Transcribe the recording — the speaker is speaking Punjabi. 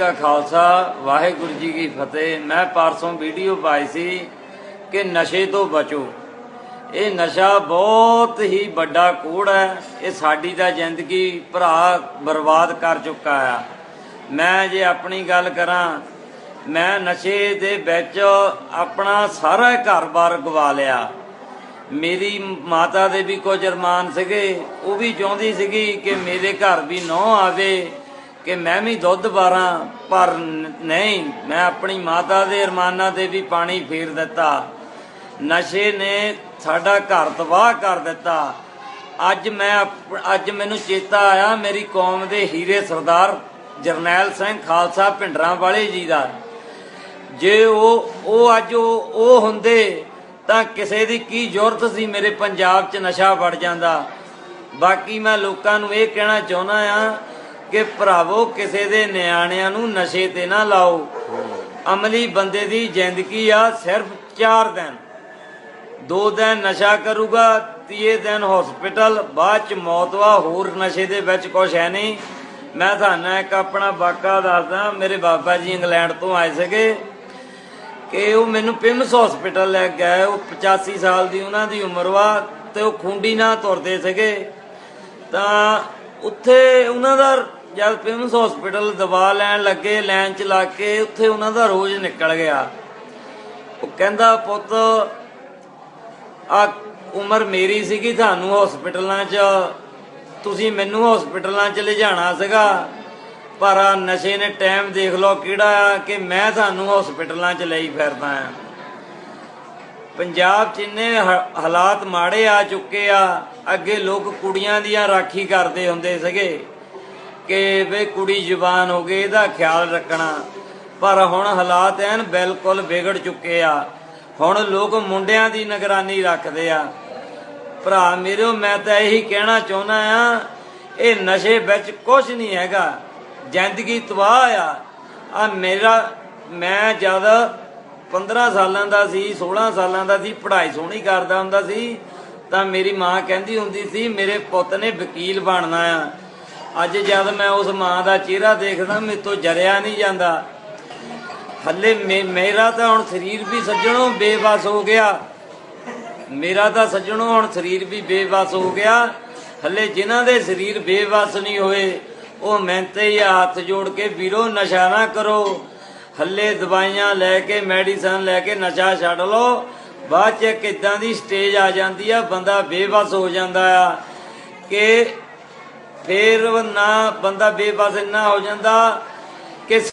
ਕਾ ਖਾਲਸਾ, ਵਾਹਿਗੁਰੂ ਜੀ ਕੀ ਫਤਿਹ। ਮੈਂ ਪਰਸੋਂ ਵੀਡੀਓ ਪਾਈ ਸੀ ਕਿ ਨਸ਼ੇ ਤੋਂ ਬਚੋ। ਇਹ ਨਸ਼ਾ ਬਹੁਤ ਹੀ ਵੱਡਾ ਕੋੜ ਹੈ। ਇਹ ਸਾਡੀ ਤਾਂ ਜ਼ਿੰਦਗੀ ਭਰਾ ਬਰਬਾਦ ਕਰ ਚੁੱਕਾ ਆ। ਮੈਂ ਜੇ ਆਪਣੀ ਗੱਲ ਕਰਾਂ, ਮੈਂ ਨਸ਼ੇ ਦੇ ਵਿੱਚ ਆਪਣਾ ਸਾਰਾ ਘਰ-ਬਾਰ ਗਵਾ ਲਿਆ। ਮੇਰੀ ਮਾਤਾ ਦੇ ਵੀ ਕੁਝ ਅਰਮਾਨ ਸੀਗੇ, ਉਹ ਵੀ ਚਾਹੁੰਦੀ ਸੀਗੀ ਕਿ ਮੇਰੇ ਘਰ ਵੀ ਨੌ ਆਵੇ। ਕਿ ਮੈਂ ਵੀ ਦੁੱਧ ਬਾਰਾਂ ਪਰ ਨਹੀਂ, ਮੈਂ ਆਪਣੀ ਮਾਤਾ ਦੇ ਅਰਮਾਨਾਂ ਤੇ ਵੀ ਪਾਣੀ ਫੇਰ ਦਿੱਤਾ। ਨਸ਼ੇ ਨੇ ਸਾਡਾ ਘਰ ਤਬਾਹ ਕਰ ਦਿੱਤਾ। ਅੱਜ ਮੈਂ ਅੱਜ ਮੈਨੂੰ ਚੇਤਾ ਆਇਆ ਮੇਰੀ ਕੌਮ ਦੇ ਹੀਰੇ ਸਰਦਾਰ ਜਰਨੈਲ ਸਿੰਘ ਖਾਲਸਾ ਭਿੰਡਰਾਂ ਵਾਲੇ ਜੀ ਦਾ। ਜੇ ਉਹ ਉਹ ਅੱਜ ਉਹ ਉਹ ਹੁੰਦੇ ਤਾਂ ਕਿਸੇ ਦੀ ਕੀ ਜ਼ਰੂਰਤ ਸੀ ਮੇਰੇ ਪੰਜਾਬ 'ਚ ਨਸ਼ਾ ਵੜ ਜਾਂਦਾ। ਬਾਕੀ ਮੈਂ ਲੋਕਾਂ ਨੂੰ ਇਹ ਕਹਿਣਾ ਚਾਹੁੰਦਾ ਆ ਕਿ ਭਰਾਵੋ, ਕਿਸੇ ਦੇ ਨਿਆਣਿਆਂ ਨੂੰ ਨਸ਼ੇ ਤੇ ਨਾ ਲਾਓ। ਅਮਲੀ ਬੰਦੇ ਦੀ ਜ਼ਿੰਦਗੀ ਆ ਸਿਰਫ 4 ਦਿਨ। ਦੋ ਦਿਨ ਨਸ਼ਾ ਕਰੂਗਾ, ਤੀਏ ਦਿਨ ਹਸਪੀਟਲ ਬਾਅਦ ਚ ਮੌਤ ਵਾ, ਹੋਰ ਨਸ਼ੇ ਦੇ ਵਿੱਚ ਕੁਝ ਹੈ ਨਹੀਂ। ਮੈਂ ਤੁਹਾਨੂੰ ਇੱਕ ਆਪਣਾ ਵਾਕਾ ਦੱਸਦਾ, ਮੇਰੇ ਬਾਬਾ ਜੀ ਇੰਗਲੈਂਡ ਤੋਂ ਆਏ ਸੀਗੇ ਕਿ ਉਹ ਮੈਨੂੰ ਪਿਮਸ ਹਸਪੀਟਲ ਲੈ ਕੇ ਗਏ ਉਹ 85 ਸਾਲ ਦੀ ਉਹਨਾਂ ਦੀ ਉਮਰ ਵਾ ਤੇ ਉਹ ਖੁੰਡੀ ਨਾਲ ਤੁਰਦੇ ਸੀਗੇ। ਤਾਂ ਉੱਥੇ ਉਹਨਾਂ ਦਾ ਜਦ ਪਿਮਸ ਹਸਪੀਟਲ ਦਵਾ ਲੈਣ ਲੱਗੇ, ਲਾਈਨ ਚ ਲਾ ਕੇ, ਉੱਥੇ ਉਹਨਾਂ ਦਾ ਰੋਜ਼ ਨਿਕਲ ਗਿਆ। ਉਹ ਕਹਿੰਦਾ, ਪੁੱਤ ਆ ਉਮਰ ਮੇਰੀ ਸੀਗੀ, ਤੁਹਾਨੂੰ ਹਸਪੀਟਲਾਂ 'ਚ, ਤੁਸੀਂ ਮੈਨੂੰ ਹਸਪੀਟਲਾਂ 'ਚ ਲਿਜਾਣਾ ਸੀਗਾ। ਪਰ ਆ ਨਸ਼ੇ ਨੇ ਟਾਈਮ ਦੇਖ ਲਓ ਕਿਹੜਾ ਆ ਕਿ ਮੈਂ ਤੁਹਾਨੂੰ ਹਸਪੀਟਲਾਂ 'ਚ ਲਈ ਫਿਰਦਾ ਆ। ਪੰਜਾਬ 'ਚ ਇੰਨੇ ਹਾਲਾਤ ਮਾੜੇ ਆ ਚੁੱਕੇ ਆ, ਅੱਗੇ ਲੋਕ ਕੁੜੀਆਂ ਦੀਆਂ ਰਾਖੀ ਕਰਦੇ ਹੁੰਦੇ ਸੀਗੇ। ਕਿ ਵੇ ਕੁੜੀ ਜਵਾਨ ਹੋ ਗਈ ਇਹਦਾ ਖਿਆਲ ਰੱਖਣਾ। ਪਰ ਹੁਣ ਹਾਲਾਤ ਐਨ ਬਿਲਕੁਲ ਵਿਗੜ ਚੁੱਕੇ ਆ। ਹੁਣ ਲੋਕ ਮੁੰਡਿਆਂ ਦੀ ਨਿਗਰਾਨੀ ਰੱਖਦੇ ਆ। ਭਰਾ ਮੇਰਿਓ ਮੈਂ ਤਾਂ ਇਹੀ ਕਹਿਣਾ ਚਾਹੁੰਦਾ ਆ, ਇਹ ਨਸ਼ੇ ਵਿੱਚ ਕੁਝ ਨਹੀਂ ਹੈਗਾ। ਜ਼ਿੰਦਗੀ ਤਬਾਹ ਆ। ਆ ਮੇਰਾ, ਮੈਂ ਜਦ 15 ਸਾਲਾਂ ਦਾ ਸੀ 16 ਸਾਲਾਂ ਦਾ ਸੀ, ਪੜ੍ਹਾਈ ਸੋਹਣੀ ਕਰਦਾ ਹੁੰਦਾ ਸੀ, ਤਾਂ ਮੇਰੀ ਮਾਂ ਕਹਿੰਦੀ ਹੁੰਦੀ ਸੀ, ਮੇਰੇ ਪੁੱਤ ਨੇ ਵਕੀਲ ਬਣਨਾ ਆ। ਅੱਜ ਜਦ ਮੈਂ ਉਸ ਮਾਂ ਦਾ ਚਿਹਰਾ ਦੇਖਦਾ ਮੇਰੇ ਤੋਂ ਜਰਿਆ ਨਹੀਂ ਜਾਂਦਾ। ਹੱਲੇ ਮੇਰਾ ਤਾਂ ਹੁਣ ਸਰੀਰ ਵੀ ਸੱਜਣੋਂ ਬੇਬਸ ਹੋ ਗਿਆ। ਮੇਰਾ ਤਾਂ ਸੱਜਣੋਂ ਹੁਣ ਸਰੀਰ ਵੀ ਬੇਬਸ ਹੋ ਗਿਆ। ਹੱਲੇ ਜਿਨ੍ਹਾਂ ਦੇ ਸਰੀਰ ਬੇਬਸ ਨਹੀਂ ਹੋਏ, ਉਹ ਮਿਹਨਤੇ ਹੀ ਹੱਥ ਜੋੜ ਕੇ ਵੀਰੋ ਨਸ਼ਾ ਨਾ ਕਰੋ। ਹੱਲੇ ਦਵਾਈਆਂ ਲੈ ਕੇ, ਮੈਡੀਸਨ ਲੈ ਕੇ ਨਸ਼ਾ ਛੱਡ ਲਓ। ਬਾਅਦ ਚ ਇੱਕ ਦੀ ਸਟੇਜ ਆ ਜਾਂਦੀ ਆ, ਬੰਦਾ ਬੇਬਸ ਹੋ ਜਾਂਦਾ ਆ ਕਿ ਫੇਰ ਨਾ ਬੰਦਾ ਬੇਬਸ ਇੰਨਾ ਹੋ ਜਾਂਦਾ